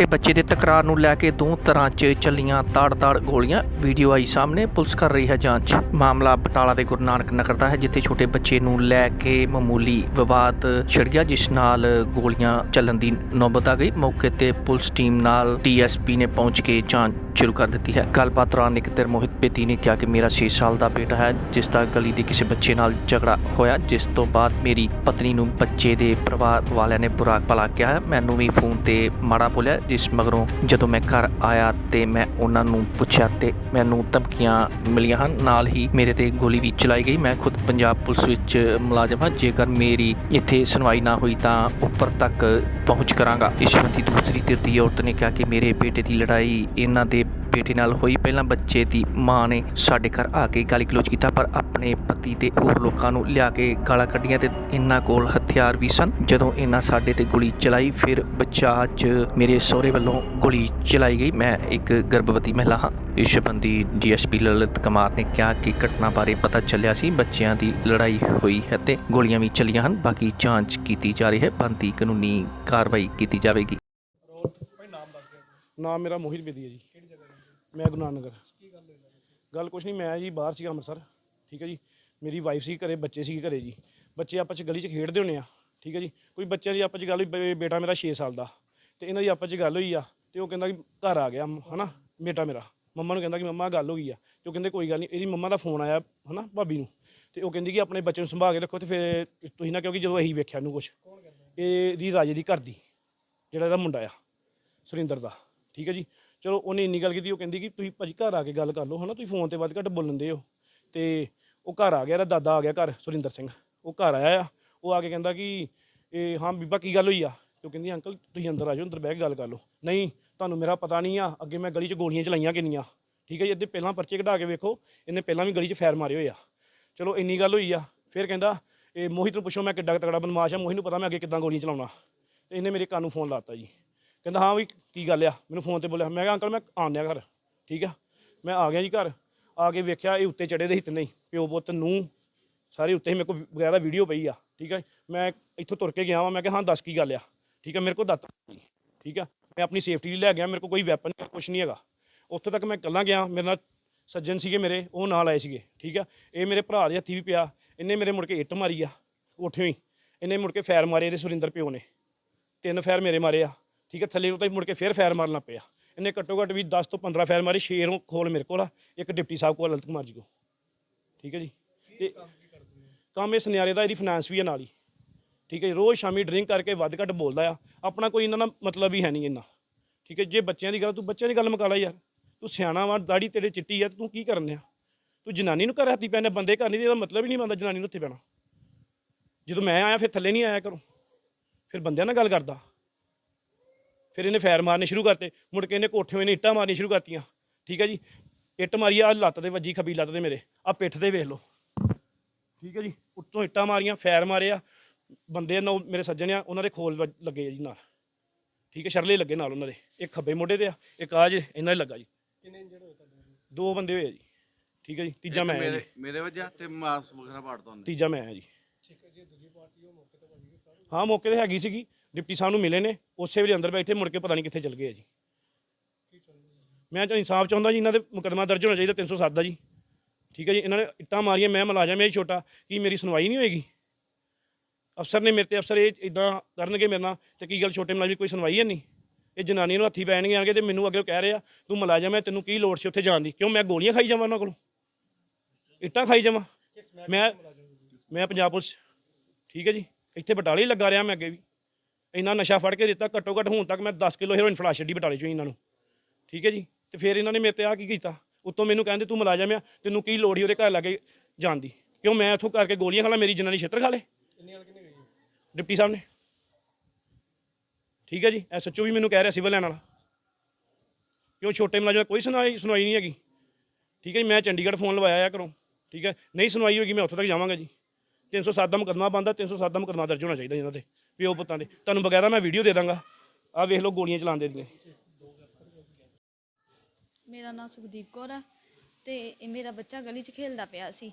ਛੋਟੇ ਬੱਚੇ ਦੇ ਤਕਰਾਰ ਨੂੰ ਲੈ ਕੇ ਦੋ ਤਰ੍ਹਾਂ 'ਚ ਚੱਲੀਆਂ ਤਾੜ-ਤਾੜ ਗੋਲੀਆਂ। ਵੀਡੀਓ ਆਈ ਸਾਹਮਣੇ, ਪੁਲਿਸ ਕਰ ਰਹੀ ਹੈ ਜਾਂਚ। ਮਾਮਲਾ ਬਟਾਲਾ ਦੇ ਗੁਰੂ ਨਾਨਕ ਨਗਰ ਦਾ ਹੈ, ਜਿੱਥੇ ਛੋਟੇ ਬੱਚੇ ਨੂੰ ਲੈ ਕੇ ਮਾਮੂਲੀ ਵਿਵਾਦ ਛਿੜ ਗਿਆ, ਜਿਸ ਨਾਲ ਗੋਲੀਆਂ ਚੱਲਣ ਦੀ ਨੌਬਤ ਆ ਗਈ। ਮੌਕੇ ਤੇ ਪੁਲਿਸ ਟੀਮ ਨਾਲ ਡੀਐਸਪੀ ਨੇ ਪਹੁੰਚ ਕੇ ਜਾਂਚ ਸ਼ੁਰੂ ਕਰ ਦਿੱਤੀ ਹੈ। ਗੱਲਬਾਤ ਦੌਰਾਨ ਇੱਕ ਧਿਰ ਮੋਹਿਤ ਬੇਦੀ ਨੇ ਕਿਹਾ ਕਿ ਮੇਰਾ 6 ਸਾਲ ਦਾ ਬੇਟਾ ਹੈ, ਜਿਸ ਦਾ ਗਲੀ ਦੇ ਕਿਸੇ ਬੱਚੇ ਨਾਲ ਝਗੜਾ ਹੋਇਆ, ਜਿਸ ਤੋਂ ਬਾਅਦ ਮੇਰੀ ਪਤਨੀ ਨੂੰ ਬੱਚੇ ਦੇ ਪਰਿਵਾਰ ਵਾਲਿਆਂ ਨੇ ਬੁਰਾ ਭਲਾ ਕਿਹਾ ਹੈ। ਮੈਨੂੰ ਵੀ ਫੋਨ ਤੇ ਮਾੜਾ ਬੋਲਿਆ। ਜਿਸ ਮਗਰੋਂ ਜਦੋਂ ਮੈਂ ਘਰ ਆਇਆ ਤੇ ਮੈਂ ਉਹਨਾਂ ਨੂੰ ਪੁੱਛਿਆ ਤੇ ਮੈਨੂੰ ਧਮਕੀਆਂ ਮਿਲੀਆਂ ਹਨ। ਨਾਲ ਹੀ ਮੇਰੇ ਤੇ ਗੋਲੀ ਵੀ ਚਲਾਈ ਗਈ। ਮੈਂ ਖੁਦ ਪੰਜਾਬ ਪੁਲਿਸ ਵਿੱਚ ਮੁਲਾਜ਼ਮ ਹਾਂ। ਜੇਕਰ ਮੇਰੀ ਇੱਥੇ ਸੁਣਵਾਈ ਨਾ ਹੋਈ ਤਾਂ ਉੱਪਰ ਤੱਕ ਪਹੁੰਚ ਕਰਾਂਗਾ। ਈਸ਼ਵਰ ਦੀ ਦੂਸਰੀ ਧਿਰ ਦੀ ਔਰਤ ਨੇ ਕਿਹਾ ਕਿ ਮੇਰੇ ਬੇਟੇ ਦੀ ਲੜਾਈ ਇਹਨਾਂ ਦੇ ਬੇਟੇ ਨਾਲ ਹੋਈ ਪਹਿਲਾਂ ਬੱਚੇ ਦੀ ਮਾਂ ਨੇ ਸਾਡੇ ਘਰ ਆ ਕੇ ਗਾਲੀ ਗਲੋਚ ਕੀਤਾ ਪਰ ਆਪਣੇ ਪਤੀ ਤੇ ਹੋਰ ਲੋਕਾਂ ਨੂੰ ਲਿਆ ਕੇ ਗਾਲਾਂ ਕੱਢੀਆਂ ਤੇ ਇਹਨਾਂ ਕੋਲ ਹਥਿਆਰ ਵੀ ਸਨ। ਜਦੋਂ ਇਹਨਾਂ ਸਾਡੇ ਤੇ ਗੋਲੀ ਚਲਾਈ ਫਿਰ ਬੱਚਾ 'ਚ ਮੇਰੇ ਸਹੁਰੇ ਵੱਲੋਂ ਗੋਲੀ ਚਲਾਈ ਗਈ। ਮੈਂ ਇੱਕ ਗਰਭਵਤੀ ਮਹਿਲਾ ਹਾਂ। ਇਸ ਸੰਬੰਧੀ ਡੀਐਸਪੀ ਲਲਿਤ ਕੁਮਾਰ ਨੇ ਕਿਹਾ ਕਿ ਘਟਨਾ ਬਾਰੇ ਪਤਾ ਚੱਲਿਆ ਸੀ। ਬੱਚਿਆਂ ਦੀ ਲੜਾਈ ਹੋਈ ਹੈ ਤੇ ਗੋਲੀਆਂ ਵੀ ਚੱਲੀਆਂ ਹਨ। ਬਾਕੀ ਜਾਂਚ ਕੀਤੀ ਜਾ ਰਹੀ ਹੈ। ਬੰਦੀ ਕਾਨੂੰਨੀ ਕਾਰਵਾਈ ਕੀਤੀ ਜਾਵੇਗੀ। ਨਾਮ ਮੇਰਾ ਮੋਹਿਤ ਬੇਦੀ ਹੈ ਜੀ। ਮੈਂ ਗੁਰੂ ਨਾਨਕ ਨਗਰ। ਕੀ ਗੱਲ ਹੋਈ ਗੱਲ ਕੁਛ ਨਹੀਂ ਮੈਂ ਜੀ ਬਾਹਰ ਸੀਗਾ ਅੰਮ੍ਰਿਤਸਰ, ਠੀਕ ਹੈ ਜੀ। ਮੇਰੀ ਵਾਈਫ ਸੀ ਘਰੇ, ਬੱਚੇ ਸੀ ਘਰੇ ਜੀ। ਬੱਚੇ ਆਪਸ ਚ ਗਲੀ 'ਚ ਖੇਡਦੇ ਹੁੰਦੇ ਆ, ਠੀਕ ਹੈ ਜੀ। ਕੋਈ ਬੱਚਿਆਂ ਦੀ ਆਪਾਂ ਚ ਗੱਲ ਹੋਈ ਬੇ- ਬੇਟਾ ਮੇਰਾ 6 ਸਾਲ ਦਾ, ਤੇ ਇਹਨਾਂ ਦੀ ਆਪਸ ਚ ਗੱਲ ਹੋਈ ਆ, ਤੇ ਉਹ ਕਹਿੰਦਾ ਕਿ ਘਰ ਆ ਗਿਆ, ਹਨਾ, ਬੇਟਾ ਮੇਰਾ। ਮੰਮਾ ਨੂੰ ਕਹਿੰਦਾ ਕਿ ਮੰਮਾ, ਗੱਲ ਹੋ ਗਈ ਆ। ਤੇ ਉਹ ਕਹਿੰਦੇ ਕੋਈ ਗੱਲ ਨਹੀਂ ਇਹਦੀ ਮੰਮਾ ਦਾ ਫੋਨ ਆਇਆ, ਹਨਾ, ਭਾਬੀ ਨੂੰ। ਤੇ ਉਹ ਕਹਿੰਦੀ ਕਿ ਆਪਣੇ ਬੱਚੇ ਨੂੰ ਸੰਭਾਲ ਕੇ ਰੱਖੋ ਤੇ ਫਿਰ ਤੁਸੀਂ ਨਾ ਕਿਉਂਕਿ ਜਦੋਂ ਅਸੀਂ ਵੇਖਿਆ ਇਹਨੂੰ ਕੁਛ। ਇਹਦੀ ਰਾਜੇ ਦੀ ਘਰ ਦੀ, ਜਿਹੜਾ ਇਹਦਾ ਮੁੰਡਾ ਆ, ਸੁਰਿੰਦਰ ਦਾ, ਠੀਕ ਹੈ ਜੀ। ਚਲੋ ਉਹਨੇ ਇੰਨੀ ਗੱਲ ਕੀਤੀ, ਉਹ ਕਹਿੰਦੀ ਕਿ ਤੁਸੀਂ ਭਾਜੀ ਘਰ ਆ ਕੇ ਗੱਲ ਕਰ ਲਓ, ਹਨਾ? ਤੁਸੀਂ ਫੋਨ ਤੇ ਵੱਧ ਘੱਟ ਬੋਲਣ ਦੇ ਹੋ। ਤੇ ਉਹ ਘਰ ਆ ਗਿਆ, ਇਹਦਾ ਦਾਦਾ ਆ ਗਿਆ ਘਰ, ਸੁਰਿੰਦਰ ਸਿੰਘ। ਉਹ ਘਰ ਆਇਆ ਆ, ਉਹ ਆ ਕੇ ਕਹਿੰਦਾ ਕਿ, ਇਹ ਹਾਂ ਬੀਬਾ, ਕੀ ਗੱਲ ਹੋਈ ਆ? ਤੇ ਉਹ ਕਹਿੰਦੀ, ਅੰਕਲ, ਤੁਸੀਂ ਅੰਦਰ ਆ ਜਾਓ, ਅੰਦਰ ਬਹਿ ਕੇ ਗੱਲ ਕਰ ਲਓ। ਨਹੀਂ, ਤੁਹਾਨੂੰ ਮੇਰਾ ਪਤਾ ਨਹੀਂ ਆ, ਅੱਗੇ ਮੈਂ ਗਲੀ 'ਚ ਗੋਲੀਆਂ ਚਲਾਈਆਂ ਕਿੰਨੀਆਂ। ਠੀਕ ਹੈ ਜੀ ਇਹਦੇ ਪਹਿਲਾਂ ਪਰਚੇ ਕਢਾ ਕੇ ਵੇਖੋ, ਇਹਨੇ ਪਹਿਲਾਂ ਵੀ ਗਲੀ 'ਚ ਫੈਰ ਮਾਰੇ ਹੋਏ ਆ। ਚਲੋ, ਇੰਨੀ ਗੱਲ ਹੋਈ ਆ। ਫਿਰ ਕਹਿੰਦਾ, ਇਹ ਮੋਹਿਤ ਨੂੰ ਪੁੱਛੋ, ਮੈਂ ਕਿੱਡਾ ਕੁ ਤਗੜਾ ਬਦਮਾਸ਼ ਆ, ਮੋਹਿਤ ਨੂੰ ਪਤਾ ਮੈਂ ਅੱਗੇ ਕਿੱਦਾਂ ਗੋਲੀਆਂ ਚਲਾਉਣਾ? ਤੇ ਇਹਨੇ ਮੇਰੇ ਕੰਨ ਨੂੰ ਫੋਨ ਲਾਤਾ ਜੀ। ਕਹਿੰਦਾ, ਹਾਂ ਵੀ ਕੀ ਗੱਲ ਆ? ਮੈਨੂੰ ਫੋਨ ਤੇ ਬੋਲਿਆ, ਮੈਂ ਕਿਹਾ ਅੰਕਲ ਮੈਂ ਆਉਂਦਿਆ ਘਰ, ਠੀਕ ਆ? ਮੈਂ ਆ ਗਿਆ ਜੀ ਘਰ। ਆ ਕੇ ਵੇਖਿਆ, ਇਹ ਉੱਤੇ ਚੜੇ ਦੇ ਹਿੱਤ ਨਹੀਂ ਪਿਓ ਪੁੱਤ ਨੂੰ ਸਾਰੇ ਉੱਤੇ ਹੀ ਮੇਰੇ ਕੋਲ ਵਗੈਰਾ ਵੀਡੀਓ ਪਈ ਆ, ਠੀਕ ਆ ਮੈਂ ਇੱਥੋਂ ਤੁਰ ਕੇ ਗਿਆ ਵਾਂ, ਮੈਂ ਕਿਹਾ, ਹਾਂ, ਦੱਸ ਕੀ ਗੱਲ ਆ? ਠੀਕ ਆ, ਮੇਰੇ ਕੋਲ ਦੱਤ ਠੀਕ ਆ? ਮੈਂ ਆਪਣੀ ਸੇਫਟੀ ਲਈ ਲੈ ਗਿਆ, ਮੇਰੇ ਕੋਲ ਕੋਈ ਵੈਪਨ ਕੁਝ ਨਹੀਂ ਹੈਗਾ। ਉੱਥੇ ਤੱਕ ਮੈਂ ਇਕੱਲਾ ਗਿਆ, ਮੇਰੇ ਨਾਲ ਸੱਜਣ ਸੀਗੇ ਮੇਰੇ, ਉਹ ਨਾਲ ਆਏ ਸੀਗੇ, ਠੀਕ ਆ? ਇਹ ਮੇਰੇ ਭਰਾ ਦੇ ਹੱਥੀ ਵੀ ਪਿਆ, ਇਹਨੇ ਮੇਰੇ ਮੁੜ ਕੇ ਇੱਟ ਮਾਰੀ ਆ, ਉੱਠਿਓ ਹੀ, ਇਹਨੇ ਮੁੜ ਕੇ ਫੈਰ ਮਾਰੇ ਇਹਦੇ ਸੁਰਿੰਦਰ ਪਿਓ ਨੇ, ਤਿੰਨ ਫੈਰ ਮੇਰੇ ਮਾਰੇ ਆ। ਠੀਕ ਹੈ ਥੱਲੇ ਉਤਾਂ ਹੀ ਮੁੜ ਕੇ ਫੇਰ ਫੈਰ ਮਾਰਨ ਲੱਗ ਪਿਆ। ਇਹਨੇ ਘੱਟੋ ਘੱਟ ਵੀ 10 ਤੋਂ 15 ਫੈਰ ਮਾਰੇ ਸ਼ੇਰੋਂ ਖੋਲ ਮੇਰੇ ਕੋਲ ਆ ਇੱਕ ਡਿਪਟੀ ਸਾਹਿਬ ਕੋਲ ਲਲਤ ਕੁਮਾਰ ਜੀ ਕੋ ਠੀਕ ਹੈ ਜੀ। ਤੇ ਕੰਮ ਇਸ ਨਿਆਰੇ ਦਾ ਇਹਦੀ ਫਾਈਨਾਂਸ ਵੀ ਹੈ ਨਾਲ ਹੀ। ਠੀਕ ਹੈ ਰੋਜ਼ ਸ਼ਾਮੀ ਡਰਿੰਕ ਕਰਕੇ ਵੱਧ ਘੱਟ ਬੋਲਦਾ ਆ। ਆਪਣਾ ਕੋਈ ਇਹਨਾਂ ਦਾ ਮਤਲਬ ਹੀ ਹੈ ਨਹੀਂ ਇੰਨਾ। ਠੀਕ ਹੈ ਜੇ ਬੱਚਿਆਂ ਦੀ ਗੱਲ ਤੂੰ ਬੱਚਿਆਂ ਦੀ ਗੱਲ ਮੁਕਾ ਲੈ ਯਾਰ। ਤੂੰ ਸਿਆਣਾ ਵਾ ਦਾੜੀ ਤੇਰੇ ਚਿੱਟੀ ਆ ਤੂੰ ਕੀ ਕਰਨ ਆ ਤੂੰ ਜਨਾਨੀ ਨੂੰ ਘਰ ਹੱਥੀ ਪੈਣੇ ਬੰਦੇ ਘਰ ਨਹੀਂ ਇਹਦਾ ਮਤਲਬ ਹੀ ਨਹੀਂ ਬਣਦਾ ਜਨਾਨੀ ਨੂੰ ਉੱਥੇ ਪੈਣਾ। ਜਦੋਂ ਮੈਂ ਆਇਆ ਫਿਰ ਥੱਲੇ ਨਹੀਂ ਆਇਆ ਕਰੋ ਫਿਰ ਬੰਦਿਆਂ ਨਾਲ ਗੱਲ ਕਰਦਾ। ਫਿਰ ਇਹਨੇ ਫੈਰ ਮਾਰਨੇ ਸ਼ੁਰੂ ਕਰਤੇ। ਮੁੜ ਕੇ ਇਹਨੇ ਕੋਠੇ ਹੋਏ ਨੇ ਇੱਟਾਂ ਮਾਰਨੀਆਂ ਸ਼ੁਰੂ ਕਰਤੀਆਂ। ਠੀਕ ਹੈ ਜੀ? ਇੱਟ ਮਾਰੀ ਆ ਲੱਤ ਦੇ ਵੱਜੀ ਖੱਬੀ ਲੱਤ ਦੇ ਮੇਰੇ। ਆ ਪਿੱਠ ਦੇ ਵੇਖ ਲਓ। ਠੀਕ ਹੈ ਜੀ? ਉੱਤੋਂ ਇੱਟਾਂ ਮਾਰੀਆਂ ਫੈਰ ਮਾਰੇ ਆ ਬੰਦੇ ਨਾਲ ਮੇਰੇ ਸੱਜਣ ਆ ਉਹਨਾਂ ਦੇ ਖੋਲ ਵੱਜ- ਲੱਗੇ ਆ ਜੀ ਨਾਲ। ਠੀਕ ਹੈ? ਸ਼ਰਲੇ ਲੱਗੇ ਨਾਲ ਉਹਨਾਂ ਦੇ। ਇੱਕ ਖੱਬੇ ਮੋਢੇ ਤੇ ਆ ਇੱਕ ਆ ਜੇ ਇਹਨਾਂ ਦੇ ਲੱਗਾ ਜੀ। ਕਿੰਨੇ ਇੰਜਰਡ ਹੋਏ ਤੁਹਾਡੇ ਦੋ ਬੰਦੇ ਹੋਏ ਆ ਜੀ। ਠੀਕ ਹੈ ਜੀ? ਤੀਜਾ ਮੈਂ ਮੇਰੇ ਜੀ। ਮੇਰੇ ਵਜ੍ਹਾ ਤੇ ਮਾਸ ਵਗੈਰਾ ਪਾੜਦਾ ਹੁੰਦਾ ਤੀਜਾ ਮੈਂ ਆ ਜੀ। ਹਾਂ ਮੌਕੇ ਤੇ ਹੈਗੀ ਸੀਗੀ। ਡਿਪਟੀ ਸਾਹਿਬ ਨੂੰ ਮਿਲੇ ਨੇ ਉਸੇ ਵੇਲੇ ਅੰਦਰ ਬੈਠੇ ਮੁੜ ਕੇ ਪਤਾ ਨਹੀਂ ਕਿੱਥੇ ਚਲ ਗਏ ਆ ਜੀ। ਮੈਂ ਤਾਂ ਇਨਸਾਫ ਚਾਹੁੰਦਾ ਜੀ ਇਹਨਾਂ ਦੇ ਮੁਕੱਦਮਾ ਦਰਜ ਹੋਣਾ ਚਾਹੀਦਾ 307 ਦਾ ਜੀ। ਠੀਕ ਹੈ ਜੀ ਇਹਨਾਂ ਨੇ ਇੱਟਾਂ ਮਾਰੀਆਂ ਮੈਂ ਮੁਲਾਜ਼ਮ ਮੇਰੀ ਛੋਟਾ ਕੀ ਮੇਰੀ ਸੁਣਵਾਈ ਨਹੀਂ ਹੋਏਗੀ? ਅਫਸਰ ਨੇ ਮੇਰੇ ਤੇ ਅਫਸਰ ਇਹ ਇਦਾਂ ਕਰਨਗੇ ਮੇਰੇ ਨਾਲ ਤੇ ਕੀ ਗੱਲ ਛੋਟੇ ਮੁਲਾਜ਼ਮ ਕੋਈ ਸੁਣਵਾਈ ਹੈ ਨਹੀਂ? ਇਹ ਜਨਾਨੀ ਨੂੰ ਹੱਥੀ ਪੈਣਗੇ ਆਣਗੇ ਤੇ ਮੈਨੂੰ ਅੱਗੇ ਕਹਿ ਰਹੇ ਆ ਤੂੰ ਮੁਲਾਜ਼ਮ ਹੈ ਤੈਨੂੰ ਕੀ ਲੋੜ ਸੀ ਉੱਥੇ ਜਾਣ ਦੀ? ਕਿਉਂ ਮੈਂ ਗੋਲੀਆਂ ਖਾਈ ਜਾਵਾਂ ਉਹਨਾਂ ਕੋਲੋਂ? ਇੱਟਾਂ ਖਾਈ ਜਾਵਾਂ? ਮੈਂ ਮੈਂ ਪੰਜਾਬ ਪੁਲਿਸ। ਠੀਕ ਹੈ ਜੀ ਇੱਥੇ ਬਟਾਲੇ ਲੱਗਾ ਰਿਹਾ ਮੈਂ ਅੱਗੇ ਵੀ। ਇੰਨਾ ਨਸ਼ਾ ਫੜ ਕੇ ਦਿੱਤਾ ਘੱਟੋ ਘੱਟ ਹੁਣ ਤੱਕ ਮੈਂ 10 ਕਿਲੋ ਹੈਰੋਇਨ ਫੜਾ ਛੱਡੀ ਬਟਾਲੇ ਚੋਂ ਇਹਨਾਂ ਨੂੰ। ਠੀਕ ਹੈ ਜੀ? ਤੇ ਫਿਰ ਇਹਨਾਂ ਨੇ ਮੇਰੇ ਤੇ ਆ ਕੀ ਕੀਤਾ? ਉੱਤੋਂ ਮੈਨੂੰ ਕਹਿੰਦੇ ਤੂੰ ਮੁਲਾਜ਼ਮ ਆ ਤੈਨੂੰ ਕੀ ਲੋੜ ਹੀ ਉਹਦੇ ਘਰ ਲਾਗੇ ਜਾਣ ਦੀ? ਕਿਉਂ ਮੈਂ ਇੱਥੋਂ ਕਰਕੇ ਗੋਲੀਆਂ ਖਾ ਲਾਂ ਮੇਰੀ ਜਨਾਨੀ ਛਿੱਤਰ ਖਾ ਲੇ? ਡਿਪਟੀ ਸਾਹਿਬ ਨੇ। ਠੀਕ ਹੈ ਜੀ? ਐਸਐਚਓ ਵੀ ਮੈਨੂੰ ਕਹਿ ਰਿਹਾ ਸਿਵਲ ਲੈਣ ਵਾਲਾ। ਕਿਉਂ ਛੋਟੇ ਮੁਲਾਜ਼ਮ ਕੋਈ ਸੁਣਵਾਈ ਸੁਣਵਾਈ ਨਹੀਂ ਹੈਗੀ? ਠੀਕ ਹੈ ਜੀ? ਮੈਂ ਚੰਡੀਗੜ੍ਹ ਫੋਨ ਲਵਾਇਆ ਆ ਘਰੋਂ। ਠੀਕ ਹੈ? ਨਹੀਂ ਸੁਣਵਾਈ ਹੋਏਗੀ ਮੈਂ ਉੱਥੇ ਤੱਕ ਜਾਵਾਂਗਾ ਜੀ। 307 ਦਾ ਮੁਕੱਦਮਾ ਬੰਦਾ 307 ਦਾ ਮੁਕੱਦਮਾ ਦਰਜ ਹੋਣਾ ਚਾਹੀਦਾ ਇਹਨਾਂ ਤੇ। ਪਿਓ ਪੁੱਤਾਂ ਦੇ। ਤੁਹਾਨੂੰ ਬਗੈਰਾ ਮੈਂ ਵੀਡੀਓ ਦੇ ਦਾਂਗਾ। ਆਹ ਵੇਖ ਲਓ ਗੋਲੀਆਂ ਚਲਾਉਂਦੇ ਦੀਆਂ ਮੇਰਾ ਨਾਮ ਸੁਖਦੀਪ ਕੌਰ ਆ ਤੇ ਇਹ ਮੇਰਾ ਬੱਚਾ ਗਲੀ 'ਚ ਖੇਲਦਾ ਪਿਆ ਸੀ।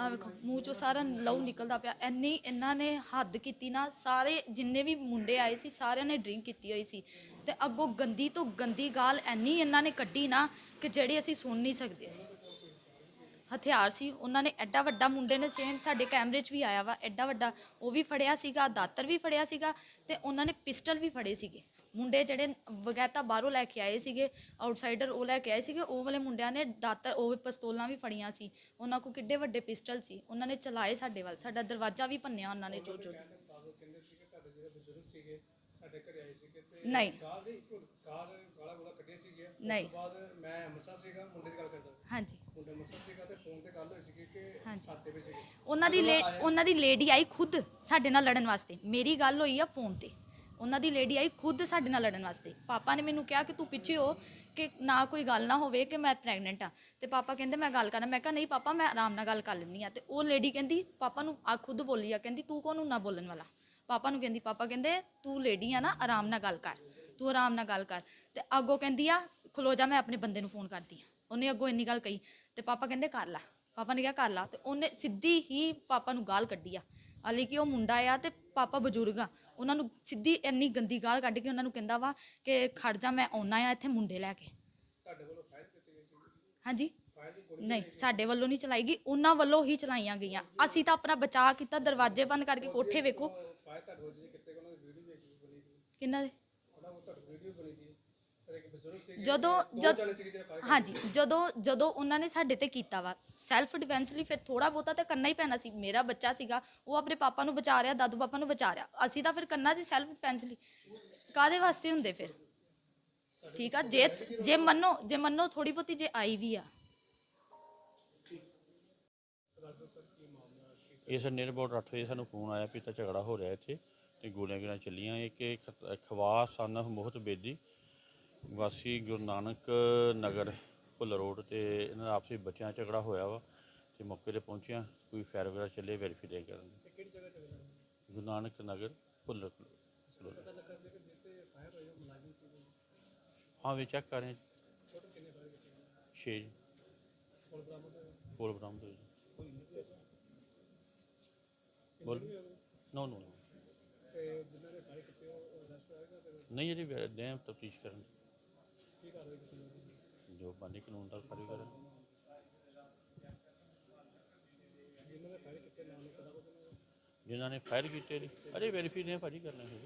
ਆ ਵੇਖੋ, ਮੂੰਹ ਚੋਂ ਸਾਰਾ ਲਹੂ ਨਿਕਲਦਾ ਪਿਆ। ਇੰਨੀ ਇਹਨਾਂ ਨੇ ਹੱਦ ਕੀਤੀ ਨਾ, ਸਾਰੇ ਜਿੰਨੇ ਵੀ ਮੁੰਡੇ ਆਏ ਸੀ, ਸਾਰਿਆਂ ਨੇ ਡਰਿੰਕ ਕੀਤੀ ਹੋਈ ਸੀ। ਤੇ ਅੱਗੋਂ ਗੰਦੀ ਤੋਂ ਗੰਦੀ ਗਾਲ ਇੰਨੀ ਇਹਨਾਂ ਨੇ ਕੱਢੀ ਨਾ ਕਿ ਜਿਹੜੀ ਅਸੀਂ ਸੁਣ ਨਹੀਂ ਸਕਦੇ ਸੀ। ਹਥਿਆਰ ਸੀ, ਉਹਨਾਂ ਨੇ ਐਡਾ ਵੱਡਾ ਮੁੰਡੇ ਨੇ ਸੇਮ ਸਾਡੇ ਕੈਮਰੇ 'ਚ ਵੀ ਆਇਆ ਵਾ, ਐਡਾ ਵੱਡਾ, ਉਹ ਵੀ ਫੜਿਆ ਸੀਗਾ, ਦਾਤਰ ਵੀ ਫੜਿਆ ਸੀਗਾ ਤੇ ਉਹਨਾਂ ਨੇ ਪਿਸਟਲ ਵੀ ਫੜੇ ਸੀਗੇ। ਮੁੰਡੇ ਜਿਹੜੇ ਵਗੈਤਾ ਬਾਹਰੋਂ ਲੈ ਕੇ ਆਏ ਸੀਗੇ ਆਊਟਸਾਈਡਰ ਉਹ ਲੈ ਕੇ ਆਏ ਸੀਗੇ, ਉਹ ਵਾਲੇ ਮੁੰਡਿਆਂ ਨੇ ਦਾਤਰ, ਉਹ ਵੀ ਪਿਸਤੌਲਾਂ ਵੀ ਫੜੀਆਂ ਸੀ, ਉਹਨਾਂ ਕੋਲ ਕਿੱਡੇ ਵੱਡੇ ਪਿਸਟਲ ਸੀ, ਉਹਨਾਂ ਨੇ ਚਲਾਏ ਸਾਡੇ ਵੱਲ, ਸਾਡਾ ਦਰਵਾਜ਼ਾ ਵੀ ਭੰਨਿਆ ਉਹਨਾਂ ਨੇ ਜੋ ਜੋ ਨਹੀਂ। ਨਹੀਂ। ਬਾਅਦ ਮੈਂ ਅੰਮ੍ਰਿਤਸਰ ਸੀਗਾ ਮੁੰਡੇ ਦੀ ਗੱਲ ਕਰਦਾ। ਹਾਂਜੀ। ਮੁੰਡਾ ਅੰਮ੍ਰਿਤਸਰ ਸੀਗਾ ਤੇ ਫੋਨ ਤੇ ਗੱਲ ਹੋਈ ਸੀ ਕਿ ਹਾਂਜੀ। ਸਾਤੇ ਵਿੱਚ ਸੀਗੇ। ਉਹਨਾਂ ਦੀ ਲੇ ਉਹਨਾਂ ਦੀ ਲੇਡੀ ਆਈ ਖੁਦ ਸਾਡੇ ਨਾਲ ਲੜਨ ਵਾਸਤੇ। ਮੇਰੀ ਗੱਲ ਹੋਈ ਆ ਫੋਨ ਤੇ। ਉਹਨਾਂ ਦੀ ਲੇਡੀ ਆਈ ਖੁਦ ਸਾਡੇ ਨਾਲ ਲੜਨ ਵਾਸਤੇ। ਪਾਪਾ ਨੇ ਮੈਨੂੰ ਕਿਹਾ ਕਿ ਤੂੰ ਪਿੱਛੇ ਹੋ ਕਿ ਨਾ ਕੋਈ ਗੱਲ ਨਾ ਹੋਵੇ ਕਿ ਮੈਂ ਪ੍ਰੈਗਨੈਂਟ ਆ। ਤੇ ਪਾਪਾ ਕਹਿੰਦੇ ਮੈਂ ਗੱਲ ਕਰਨਾ। ਮੈਂ ਕਿਹਾ ਨਹੀਂ ਪਾਪਾ ਮੈਂ ਆਰਾਮ ਨਾਲ ਗੱਲ ਕਰ ਲੈਂਦੀ ਆ। ਤੇ ਉਹ ਲੇਡੀ ਕਹਿੰਦੀ ਪਾਪਾ ਨੂੰ ਆ ਖੁਦ ਬੋਲੀ ਆ। ਕਹਿੰਦੀ ਤੂੰ ਕੌਣ ਨਾ ਬੋਲਣ ਵਾਲਾ? ਪਾਪਾ ਨੂੰ ਕਹਿੰਦੀ ਪਾਪਾ ਕਹਿੰਦੇ ਤੂੰ ਲੇਡੀ ਆ ਨਾ ਆਰਾਮ ਨਾਲ ਗੱਲ ਕਰ। ਤੂੰ ਆਰਾਮ ਨਾਲ ਗੱਲ ਕਰ। ਤੇ ਅੱਗੋਂ ਕਹਿੰਦੀ ਆ ਖਲੋ ਜਾ ਮੈਂ ਆਪਣੇ ਬੰਦੇ ਨੂੰ ਫੋਨ ਕਰਦੀ ਆ। ਉਹਨੇ ਅੱਗੋਂ ਇੰਨੀ ਗੱਲ ਕਹੀ। ਤੇ ਪਾਪਾ ਕਹਿੰਦੇ ਕਰ ਲਾ। ਪਾਪਾ ਨੇ ਕਿਹਾ ਕਰ ਲਾ। ਤੇ ਉਹਨੇ ਸਿੱਧੀ ਹੀ ਪਾਪਾ ਨੂੰ ਗਾਲ ਕੱਢੀ ਆ। ਹਾਲੇ ਕਿ ਉਹ ਮੁੰਡਾ ਆ ਤੇ ਪਾਪਾ ਬਜ਼ੁਰਗ ਆ। ਉਹਨਾਂ ਨੂੰ ਸਿੱਧੀ ਇੰਨੀ ਗੰਦੀ ਗਾਲ ਕੱਢ ਕੇ ਉਹਨਾਂ ਨੂੰ ਕਹਿੰਦਾ ਵਾ ਕਿ ਖੜ ਜਾ ਮੈਂ ਆਉਣਾ ਆ ਇੱਥੇ ਮੁੰਡੇ ਲੈ ਕੇ। ਹਾਂਜੀ? ਨਹੀਂ, ਸਾਡੇ ਵੱਲੋਂ ਨਹੀਂ ਚਲਾਈ ਗਈ, ਉਹਨਾਂ ਵੱਲੋਂ ਹੀ ਚਲਾਈਆਂ ਗਈਆਂ। ਅਸੀਂ ਤਾਂ ਆਪਣਾ ਬਚਾਅ ਕੀਤਾ, ਦਰਵਾਜ਼ੇ ਬੰਦ ਕਰਕੇ ਕੋਠੇ ਵੇਖੋ। ਕਿੰਨਾ ਦੇ? ਜਦੋਂ, ਜਦ, ਹਾਂਜੀ, ਜਦੋਂ ਜਦੋਂ ਉਹਨਾਂ ਨੇ ਸਾਡੇ ਤੇ ਕੀਤਾ ਵਾ ਸੈਲਫ ਡਿਫੈਂਸ ਲਈ ਫਿਰ ਥੋੜਾ ਬਹੁਤਾ ਤਾਂ ਕਰਨਾ ਹੀ ਪੈਣਾ ਸੀ। ਮੇਰਾ ਬੱਚਾ ਸੀਗਾ, ਉਹ ਆਪਣੇ ਪਾਪਾ ਨੂੰ ਬਚਾ ਰਿਹਾ, ਦਾਦੂ ਪਾਪਾ ਨੂੰ ਬਚਾ ਰਿਹਾ। ਅਸੀਂ ਤਾਂ ਫਿਰ ਕਰਨਾ ਸੀ ਸੈਲਫ ਡਿਫੈਂਸ ਲਈ। ਕਾਦੇ ਵਾਸਤੇ ਹੁੰਦੇ ਫਿਰ? ਠੀਕ ਆ, ਜੇ ਜੇ ਮੰਨੋ ਜੇ ਮੰਨੋ ਥੋੜੀ ਬਹੁਤੀ ਜੇ ਆਈ ਵੀ ਆ। ਸਰ ਨੀਅਰ ਅਬਾਊਟ 8 ਵਜੇ ਸਾਨੂੰ ਫੋਨ ਆਇਆ ਵੀ ਤਾਂ ਝਗੜਾ ਹੋ ਰਿਹਾ ਇੱਥੇ ਤੇ ਗੋਲੀਆਂ ਗੋਲੀਆਂ ਚੱਲੀਆਂ। ਇੱਕ ਇਹ ਖ- ਖਵਾ ਸਨ ਬਹੁਤ ਬੇਦੀ ਵਾਸੀ ਗੁਰੂ ਨਾਨਕ ਨਗਰ ਭੁੱਲ ਰੋਡ ਤੇ ਇਹਨਾਂ ਦਾ ਆਪਸੀ ਬੱਚਿਆਂ ਝਗੜਾ ਹੋਇਆ ਵਾ ਤੇ ਮੌਕੇ ਤੇ ਪਹੁੰਚਿਆ ਕੋਈ ਫਾਇਰ ਵਗੈਰਾ ਚੱਲੇ ਵੈਰੀਫਾਈ ਕਰਨ ਗੁਰੂ ਨਾਨਕ ਨਗਰ ਭੁੱਲ ਭੁੱਲਰ। ਹਾਂ ਵੀ ਚੈੱਕ ਕਰ ਰਹੇ ਛੇ ਫੋਲ ਬਰਾਮਦ ਹੋਏ? ਜੀ। ਬੋਲ। ਨੋ ਨੋ ਨਹੀਂ ਦੇ ਤਫਤੀਸ਼ ਕਰਨ। ਜੋ ਕਾਨੂੰਨ ਦਾ ਕਾਰਜ ਕਰਨ ਜਿਨ੍ਹਾਂ ਨੇ ਫਾਇਰ ਕੀਤੇ ਨੇ। ਅਰੇ ਵੈਰੀਫਾਈ ਨੇ ਭਾਜੀ ਕਰਨਾ ਹੈ